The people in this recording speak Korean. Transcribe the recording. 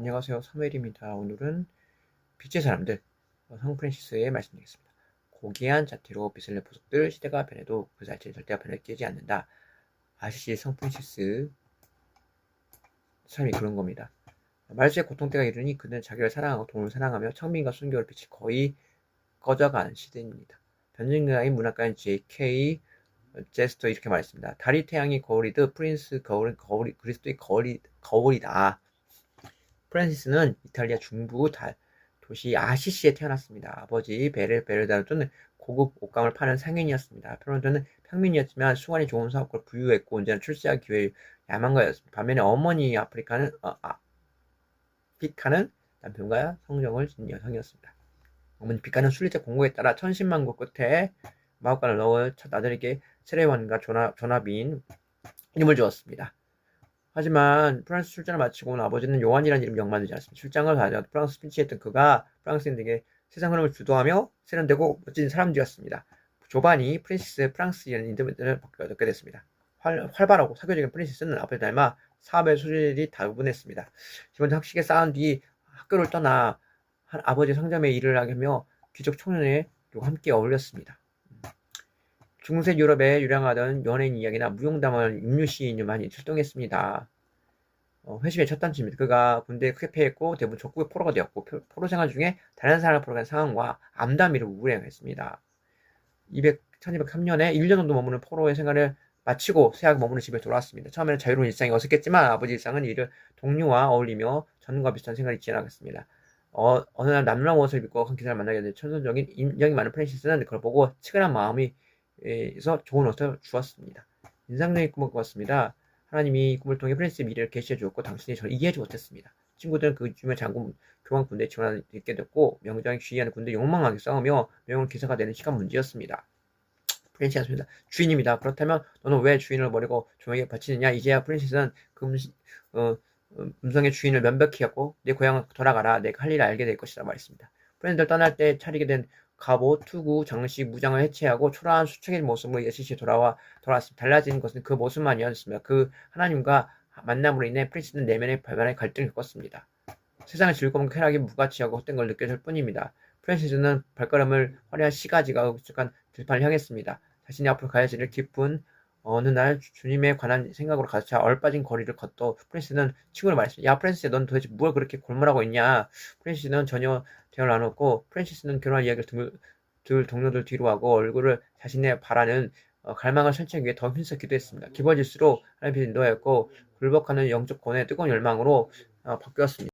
안녕하세요. 사무엘입니다. 오늘은 빛의 사람들, 어, 성 프랜시스의 말씀드리겠습니다. 고귀한 자태로 빛을 낸 보석들, 시대가 변해도 그 자체는 절대 변하지 않는다. 아시시 성 프랜시스 삶이 그런 겁니다. 말수의 고통 때가 이르니 그는 자기를 사랑하고 돈을 사랑하며 청민과 순교의 빛이 거의 꺼져가는 시대입니다. 변증가의 문학가인 J.K. 제스터 이렇게 말했습니다. 달이 태양이 거울이듯 프린스 거울은 거울이 그리스도의 거울이 거울이다. 프란시스는 이탈리아 중부 달 도시 아시시에 태어났습니다. 아버지 베르 베르다르토는 고급 옷감을 파는 상인이었습니다. 페론토는 평민이었지만 수완이 좋은 사업가를 부유했고 언제나 출세할 기회의 야망가였습니다. 반면에 어머니 아프리카는 어, 아, 피카는 남편과 성정을 지닌 여성이었습니다. 어머니 피카는 순리적 공고에 따라 천신만고 끝에 마법관을 넣어 첫 아들에게 세례원과 전화, 전화비인 이름을 주었습니다. 하지만 프랑스 출장을 마치고 온 아버지는 요한이라는 이름 명만 되지 않습니다. 출장을 가져 프랑스 스피치했던 그가 프랑스인들에게 세상 흐름을 주도하며 세련되고 멋진 사람들이었습니다. 조바니 프린시스 프랑스라는 이름을 얻게 됐습니다. 활, 활발하고 사교적인 프린시스는 아버지 닮아 사업의 소질이 다분했습니다. 기본 학식에 쌓은 뒤 학교를 떠나 아버지 상점에 일을 하며 귀족 청년과 함께 어울렸습니다. 중세 유럽에 유량하던 연예인 이야기나 무용담을 인류 시인이 많이 출동했습니다. 어, 회심의 첫 단추입니다. 그가 군대에 크게 패했고 대부분 적국의 포로가 되었고 포로 생활 중에 다른 사람을 포로한 상황과 암담이를. 200, 1203년에 1년 정도 머무는 포로의 생활을 마치고 새하게 머무는 집에 돌아왔습니다. 처음에는 자유로운 일상이 어색했지만 아버지 일상은 이를 동료와 어울리며 전과 비슷한 생활을 지나갔습니다. 어, 어느 날 남랑 옷을 입고 한 기사를 만나게 된 천선적인 인정이 많은 프랜시스는 그걸 보고 치근한 마음이 에서 좋은 옷을 주었습니다. 인상적인 꿈을 꾸었습니다. 하나님이 꿈을 통해 프린스의 미래를 계시해 주었고 당신이 저를 이해하지 못했습니다. 친구들은 그 주면 장군 교황 군대에 지원하게 됐고 명장이 주의하는 군대 욕망하게 싸우며 명령 기사가 되는 시간 문제였습니다. 프린시스입니다. 주인입니다. 그렇다면 너는 왜 주인을 버리고 종에게 바치느냐? 이제야 프린시스는 그 음식, 어, 음성의 주인을 면벽히 하고 내 고향을 돌아가라. 내가 할 일을 알게 될 것이라 말했습니다. 프렌들 떠날 때 차리게 된 갑옷, 투구, 장식, 무장을 해체하고 초라한 수척의 모습으로 예시시 돌아와 돌아왔습니다. 달라진 것은 그 모습만이었습니다. 그 하나님과 만남으로 인해 프린스는 내면의 발발의 갈등을 겪었습니다. 세상의 즐거운 쾌락이 무가치하고 헛된 걸 느꼈을 뿐입니다. 프랜시스는 발걸음을 화려한 시가지가 익숙한 들판을 향했습니다. 자신이 앞으로 가야 할 깊은 어느 날 주님에 관한 생각으로 가차 얼빠진 거리를 걷도 프랜시스는 친구를 말했습니다. 야 프랜시스 넌 도대체 뭘 그렇게 골몰하고 있냐? 프랜시스는 전혀 대화를 안 했고 프랜시스는 결혼할 이야기를 들, 들 동료들 뒤로 하고 얼굴을 자신의 바라는 어, 갈망을 설치하기 위해 더 힘썼기도 했습니다. 깊어질수록 하나님의 인도였고 굴복하는 영적 권의 뜨거운 열망으로 어, 바뀌었습니다.